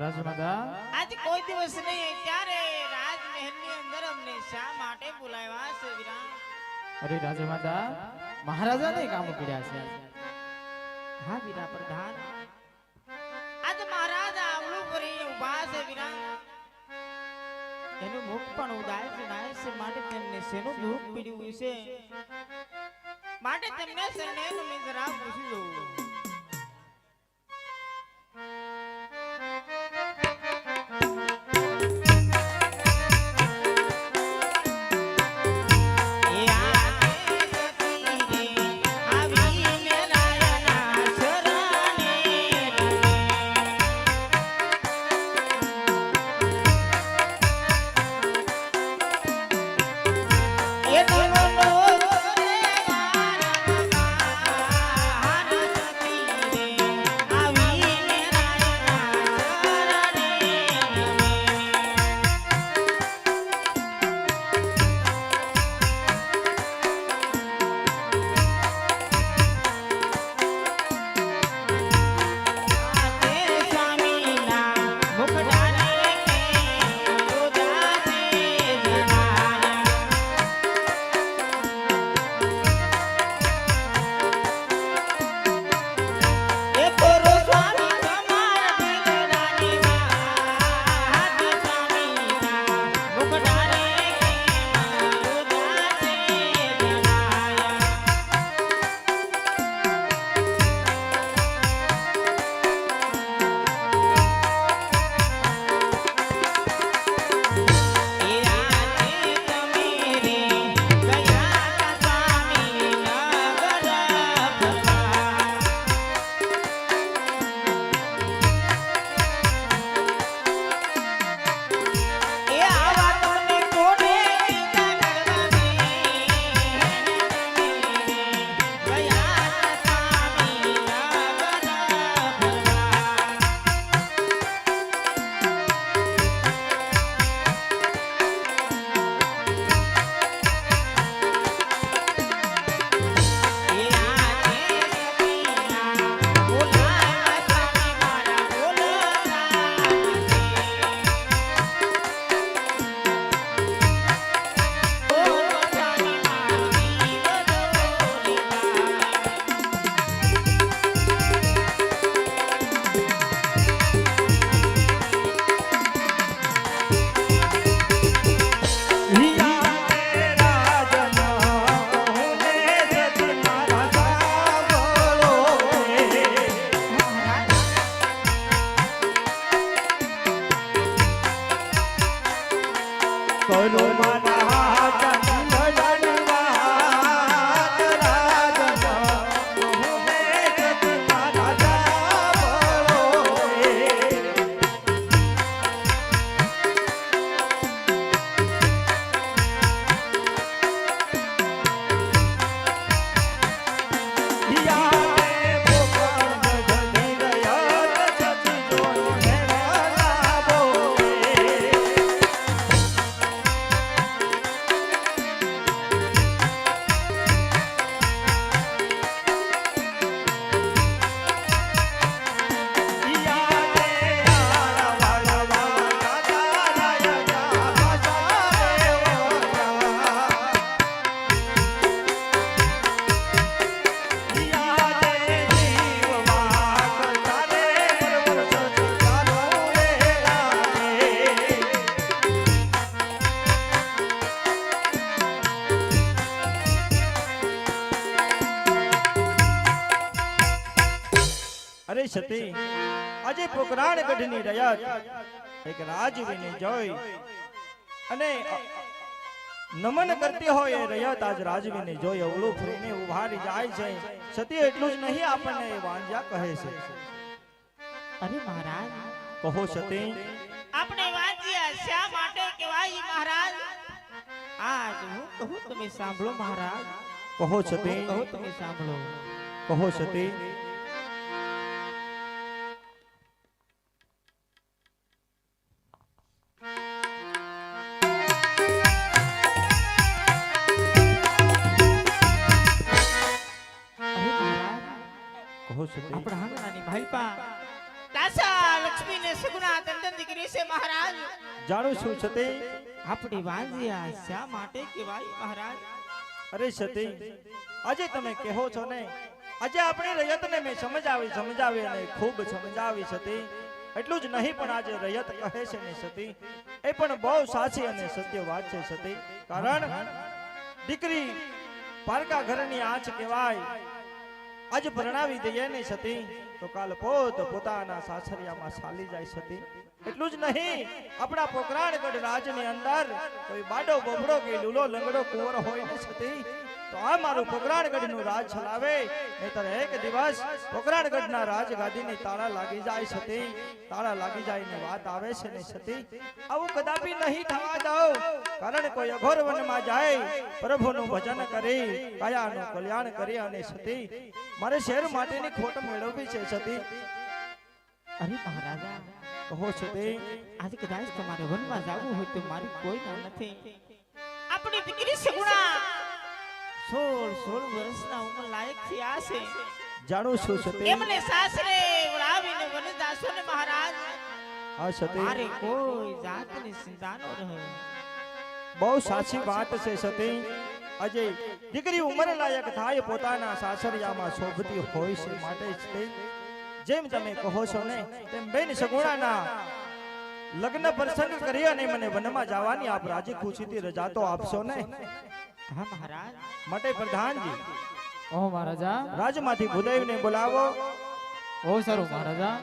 રાજ માતા આજ કોઈ દિવસ નહીં ત્યારે રાજમહેલની અંદર અમને શા માટે બોલાવ્યા છે વીરા અરે રાજ માતા મહારાજાને કામ કર્યા છે. હા વીરા પ્રધાન આજ મહારાજ આવલું કરી ઊભા છે વીરા એનું મુખ પણ ઉદાસ નાય છે માટે તેમને શેનું દુઃખ પીડ્યું છે માટે તેમને શરણે તમે જરા પૂછી લો અરે સતી આજે પોકરાણ ગઢની રયત એક રાજવીને જોઈ. અને નમન કરતી હોય એ રયત આજ રાજવીને જોઈ. અવળું ફરીને ઉભારી જાય છે. સતી એટલું જ નહીં આપણને એ વાંજા કહે છે. અરે મહારાજ. કહો સતી આપણે વાંચ્યા શા માટે કહેવાય મહારાજ? આજ હું કહું તમે સાંભળો મહારાજ. કહો સતી કહો કહું તમે સાંભળો. કહો સતી લક્ષ્મી ને સુગુણા દંડન દીકરી છે મહારાજ. જાણું છું છતે આપણી વાંજિયા શા માટે કહેવાય મહારાજ? અરે સતી આજે તમે કહો છો ને આજે આપણી રયતને મેં સમજાવી સમજાવી અને ખૂબ સમજાવી સતી. એટલું જ નહીં પણ આજે રયત કહે છે ને સતી એ પણ બહુ સાચી અને સત્ય વાત છે સતી. કારણ દીકરી પારકા ઘરની આંચ કહેવાય. આજ પરણાવી દઈએ ને સતી. તો કાલ પોત પોતાના સાસરિયામાં ચાલી જાય સતી. એટલું જ નહીં, આપણા પોકરાણગઢ રાજની અંદર કોઈ બાડો બબડો કે લૂલો, લંગડો, કુંવર હોય ને સતી, તો આ મારું પોકરાણગઢનું રાજ ચલાવે નહીતર એક દિવસ પોકરાણગઢના રાજગાદીની તાળા લાગી જાય સતી. તાળા લાગી જાય ની વાત આવે છે ને સતી. આવું કદાપી નહીં થવા દઉં, કારણ કોઈ અઘોર વનમાં જાય, પ્રભુનું ભજન કરી, કાયાનું કલ્યાણ કરી અને સતી મારે શેર માટેની ખોટ મેળવવી છે સતી અરે મહારાજા કહો સતી આજે કદાચ તમારે વનમાં જવું હોય તો મારી કોઈ ના નથી. આપણી દીકરી સગુણા. સોળ સોળ વર્ષના ઉંમર લાયક થયા છે. જાણું છું સતી એમને સાસરે વળાવીને વન જાશો ને મહારાજ. હા સતી મારે કોઈ જાતની ચિંતા ન રહે. બહુ સાચી વાત છે સતી આજે દીકરી ઉંમરે લાયક થાય પોતાના સાસરિયામાં શોભતી હોય છે માટે જ જેમ તમે કહો છો ને તેમ બેન સગુણાના લગ્ન પ્રસંગ કરી અને મને વનમાં જવાની આપ રાજી ખુશીથી રજા તો આપશો ને? હા મહારાજ. માટે પ્રધાનજી. ઓ મહારાજા. રાજમાંથી ભૂદેવને બોલાવો. ઓ સારું મહારાજા.